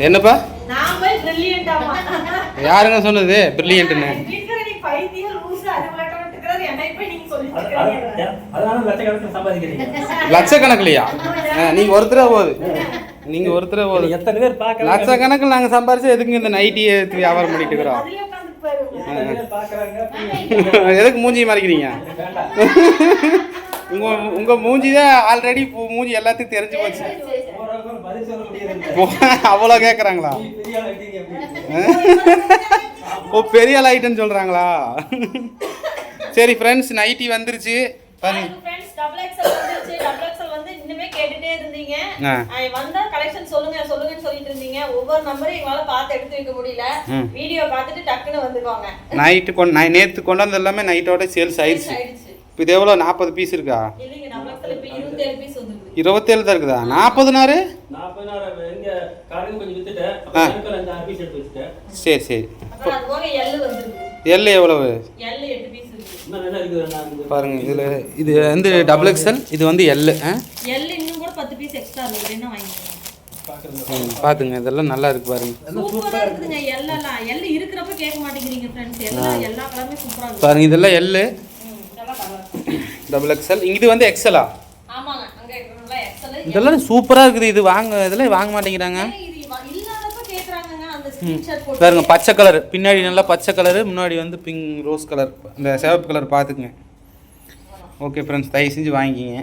என்னப்பா. யாருங்க சொன்னது? பிரில்லியன்ட்னு லட்சக்கணக்கிலையா? ஆ, நீங்க ஒருத்தரே போகுது நீங்க ஒருத்தரே போகுது எத்தனை பேர் பார்க்கறாங்க? லட்சக்கணக்கில் நாங்க சம்பாரிச்சு எதுக்கு இந்த நைட்டியை எடுத்து வியாபாரம் பண்ணிட்டு இருக்கிறோம்? எதுக்கு மூஞ்சி மறைக்கிறீங்க? உங்க உங்க மூஞ்சி தான் ஆல்ரெடி மூஞ்சி எல்லாத்துக்கும் தெரிஞ்சு போச்சு. அவ்வளோ கேட்குறாங்களா ஓ பெரிய ஆள் ஆயிட்டேன்னு சொல்கிறாங்களா சரி ஃப்ரெண்ட்ஸ் நைட்டி வந்துருச்சு. பாருங்க. வந்து இன்னுமே கேட்டுட்டே இருந்தீங்க. ஆ. ஆ, வந்தா collection சொல்லுங்க சொல்லுங்கன்னு சொல்லிட்டு இருந்தீங்க. ஒவ்வொரு நம்பரும் எங்களால பார்த்து எடுத்து வைக்க முடியல. ம். வீடியோ பார்த்துட்டு டக்குன்னு வந்துக்கோங்க. நைட்டு கொண்டு நான் நேற்று கொண்டாந்து எல்லாமே நைட்டோட சேல்ஸ் ஆயிடுச்சு. ஆயிடுச்சு. இப்போ இது எவ்வளோ நாற்பது பீஸ் இருக்கா? இருபத்தேழு தான் இருக்குதா? எடுத்து வச்சுட்டேன். சரி சரி. அப்புறம் அது போக எள்ளு வந்துருக்கு எல் எவ்வளவு? பாருங்க இதில் இது வந்து டபுள் எக்ஸ்எல் இது வந்து எல் ஆ? எள்ளு இன்னும் கூட பத்து பீஸ் எக்ஸ்ட்ரா இருக்கு. என்ன வாங்கிக்கோங்க? பார்க்கறது ம், பாத்துங்க இதெல்லாம் நல்லா இருக்கு பாருங்க. சூப்பரா இருக்குதுங்க எல்லாம். எள்ளு இருக்கிறப்ப கேட்க மாட்டேங்கிறீங்க ஃப்ரெண்ட்ஸ் எல்லாம் எல்லா கலருமே சூப்பரா இருக்கு. பாருங்க இதெல்லாம் எல் ம், இதெல்லாம் கலர் டபுள் எக்ஸ்எல் இது வந்து எக்ஸல் இதெல்லாம் சூப்பராக இருக்குது. இது வாங்க இதெல்லாம் வாங்க மாட்டேங்கிறாங்க. பாருங்க பச்சை கலர் பின்னாடி நல்லா பச்சை கலரு முன்னாடி வந்து பிங்க் ரோஸ் கலர் இந்த சிவப்பு கலர் பார்த்துக்குங்க. ஓகே ஃப்ரெண்ட்ஸ் தயவு செஞ்சு வாங்கிக்கிங்க.